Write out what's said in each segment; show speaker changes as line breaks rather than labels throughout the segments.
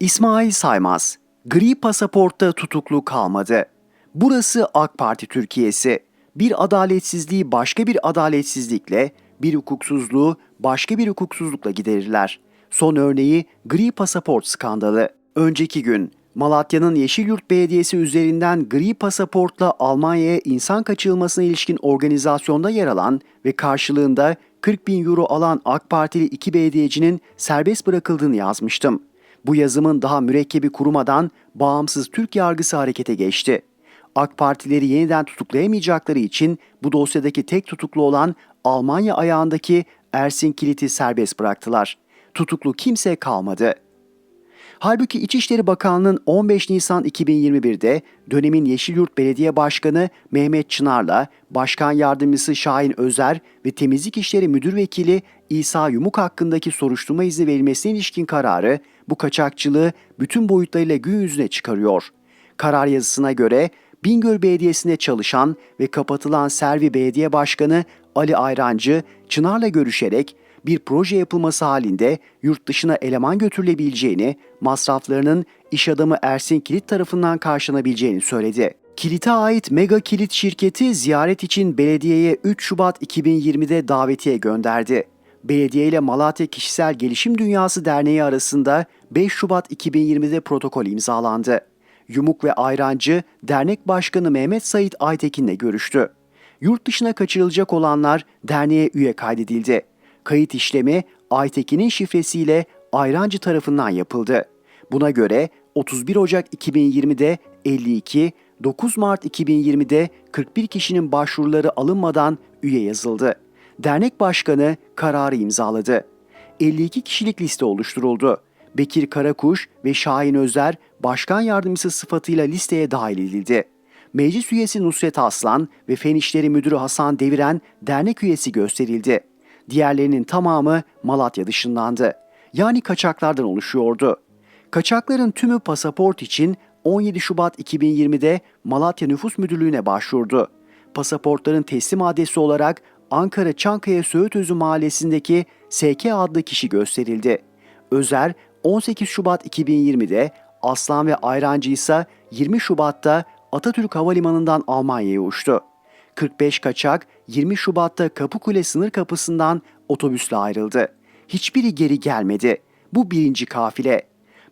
İsmail Saymaz, gri pasaportta tutuklu kalmadı. Burası AK Parti Türkiye'si. Bir adaletsizliği başka bir adaletsizlikle, bir hukuksuzluğu başka bir hukuksuzlukla giderirler. Son örneği gri pasaport skandalı. Önceki gün Malatya'nın Yeşilyurt Belediyesi üzerinden gri pasaportla Almanya'ya insan kaçırılmasına ilişkin organizasyonda yer alan ve karşılığında 40 bin euro alan AK Partili iki belediyecinin serbest bırakıldığını yazmıştım. Bu yazımın daha mürekkebi kurumadan bağımsız Türk yargısı harekete geçti. AK Partileri yeniden tutuklayamayacakları için bu dosyadaki tek tutuklu olan Almanya ayağındaki Ersin Kilit'i serbest bıraktılar. Tutuklu kimse kalmadı. Halbuki İçişleri Bakanlığı'nın 15 Nisan 2021'de dönemin Yeşilyurt Belediye Başkanı Mehmet Çınar'la Başkan Yardımcısı Şahin Özer ve Temizlik İşleri Müdür Vekili İsa Yumuk hakkındaki soruşturma izni verilmesine ilişkin kararı bu kaçakçılığı bütün boyutlarıyla gün yüzüne çıkarıyor. Karar yazısına göre Bingöl Belediyesi'nde çalışan ve kapatılan Servi Belediye Başkanı Ali Ayrancı Çınar'la görüşerek bir proje yapılması halinde yurt dışına eleman götürülebileceğini, masraflarının iş adamı Ersin Kilit tarafından karşılanabileceğini söyledi. Kilit'e ait Mega Kilit şirketi ziyaret için belediyeye 3 Şubat 2020'de davetiye gönderdi. Belediye ile Malatya Kişisel Gelişim Dünyası Derneği arasında 5 Şubat 2020'de protokol imzalandı. Yumuk ve Ayrancı Dernek Başkanı Mehmet Sait Aytekin'le görüştü. Yurt dışına kaçırılacak olanlar derneğe üye kaydedildi. Kayıt işlemi Aytekin'in şifresiyle Ayrancı tarafından yapıldı. Buna göre 31 Ocak 2020'de 52, 9 Mart 2020'de 41 kişinin başvuruları alınmadan üye yazıldı. Dernek başkanı kararı imzaladı. 52 kişilik liste oluşturuldu. Bekir Karakuş ve Şahin Özer başkan yardımcısı sıfatıyla listeye dahil edildi. Meclis üyesi Nusret Aslan ve Fen İşleri Müdürü Hasan Deviren dernek üyesi gösterildi. Diğerlerinin tamamı Malatya dışındandı. Yani kaçaklardan oluşuyordu. Kaçakların tümü pasaport için 17 Şubat 2020'de Malatya Nüfus Müdürlüğü'ne başvurdu. Pasaportların teslim adresi olarak Ankara Çankaya Söğütözü mahallesindeki SK adlı kişi gösterildi. Özer 18 Şubat 2020'de Aslan ve Ayrancı ise 20 Şubat'ta Atatürk Havalimanı'ndan Almanya'ya uçtu. 45 kaçak 20 Şubat'ta Kapıkule sınır kapısından otobüsle ayrıldı. Hiçbiri geri gelmedi. Bu birinci kafile.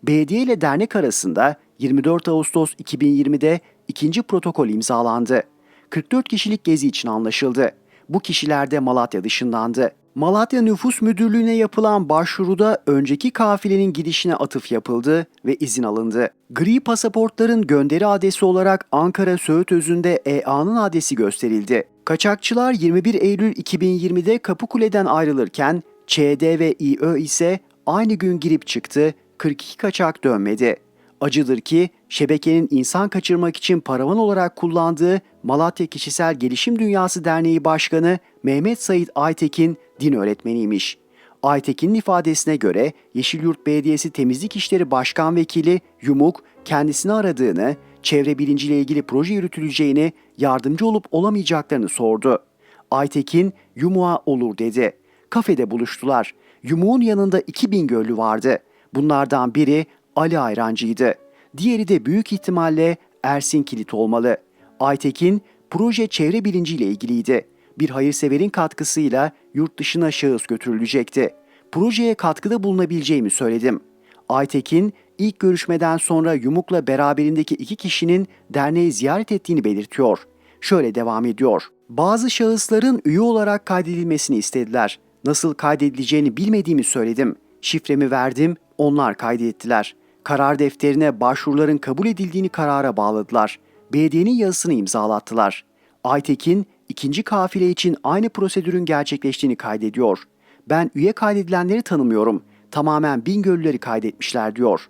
Belediye ile dernek arasında 24 Ağustos 2020'de ikinci protokol imzalandı. 44 kişilik gezi için anlaşıldı. Bu kişiler de Malatya dışındandı. Malatya Nüfus Müdürlüğü'ne yapılan başvuruda önceki kafilenin gidişine atıf yapıldı ve izin alındı. Gri pasaportların gönderi adresi olarak Ankara Söğütözü'nde EA'nın adresi gösterildi. Kaçakçılar 21 Eylül 2020'de Kapıkule'den ayrılırken ÇD ve İÖ ise aynı gün girip çıktı, 42 kaçak dönmedi. Acıdır ki şebekenin insan kaçırmak için paravan olarak kullandığı Malatya Kişisel Gelişim Dünyası Derneği Başkanı Mehmet Sait Aytekin din öğretmeniymiş. Aytekin'in ifadesine göre Yeşilyurt Belediyesi Temizlik İşleri Başkan Vekili Yumuk kendisini aradığını, çevre bilinciyle ilgili proje yürütüleceğini, yardımcı olup olamayacaklarını sordu. Aytekin Yumuk'a olur dedi. Kafede buluştular. Yumuk'un yanında 2000 göllü vardı. Bunlardan biri Ali Ayrancı'ydı. Diğeri de büyük ihtimalle Ersin Kilit olmalı. Aytekin proje çevre bilinciyle ilgiliydi. Bir hayırseverin katkısıyla yurt dışına şahıs götürülecekti. Projeye katkıda bulunabileceğimi söyledim. Aytekin ilk görüşmeden sonra Yumuk'la beraberindeki iki kişinin derneği ziyaret ettiğini belirtiyor. Şöyle devam ediyor. Bazı şahısların üye olarak kaydedilmesini istediler. Nasıl kaydedileceğini bilmediğimi söyledim. Şifremi verdim, onlar kaydettiler. Karar defterine başvuruların kabul edildiğini karara bağladılar. Belediyenin yazısını imzalattılar. Aytekin ikinci kafile için aynı prosedürün gerçekleştiğini kaydediyor. Ben üye kaydedilenleri tanımıyorum. Tamamen Bingöllüleri kaydetmişler diyor.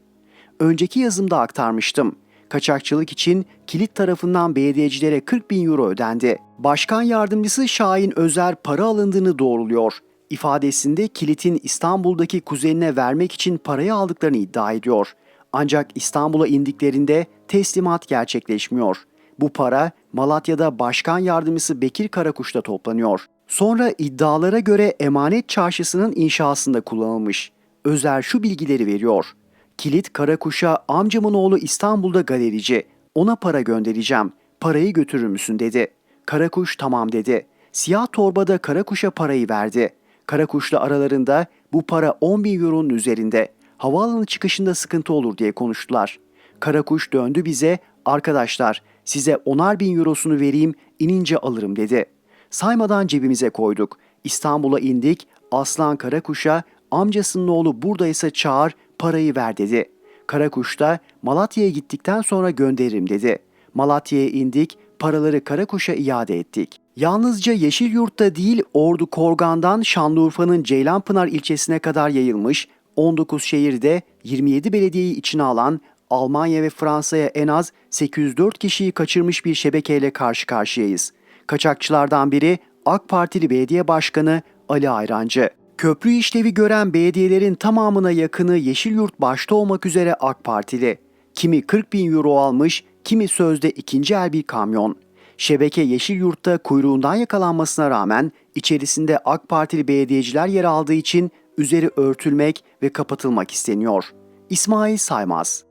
Önceki yazımda aktarmıştım. Kaçakçılık için kilit tarafından belediyecilere 40 bin euro ödendi. Başkan yardımcısı Şahin Özer para alındığını doğruluyor. İfadesinde kilitin İstanbul'daki kuzenine vermek için parayı aldıklarını iddia ediyor. Ancak İstanbul'a indiklerinde teslimat gerçekleşmiyor. Bu para Malatya'da Başkan Yardımcısı Bekir Karakuş'ta toplanıyor. Sonra iddialara göre emanet çarşısının inşasında kullanılmış. Özer şu bilgileri veriyor. Kilit Karakuş'a amcamın oğlu İstanbul'da galerici. Ona para göndereceğim. Parayı götürür müsün dedi. Karakuş tamam dedi. Siyah torbada Karakuş'a parayı verdi. Karakuş'la aralarında bu para 10 bin euronun üzerinde. Havaalanı çıkışında sıkıntı olur diye konuştular. Karakuş döndü bize, arkadaşlar size onar bin eurosunu vereyim, inince alırım dedi. Saymadan cebimize koyduk. İstanbul'a indik, Aslan Karakuş'a amcasının oğlu buradaysa çağır, parayı ver dedi. Karakuş da Malatya'ya gittikten sonra gönderirim dedi. Malatya'ya indik, paraları Karakuş'a iade ettik. Yalnızca Yeşilyurt'ta değil Ordu Korgan'dan Şanlıurfa'nın Ceylanpınar ilçesine kadar yayılmış 19 şehirde 27 belediyeyi içine alan Almanya ve Fransa'ya en az 804 kişiyi kaçırmış bir şebekeyle karşı karşıyayız. Kaçakçılardan biri AK Partili Belediye Başkanı Ali Ayrancı. Köprü işlevi gören belediyelerin tamamına yakını Yeşilyurt başta olmak üzere AK Partili. Kimi 40 bin euro almış, kimi sözde ikinci el bir kamyon. Şebeke Yeşilyurt'ta kuyruğundan yakalanmasına rağmen içerisinde AK Partili belediyeciler yer aldığı için üzeri örtülmek ve kapatılmak isteniyor. İsmail Saymaz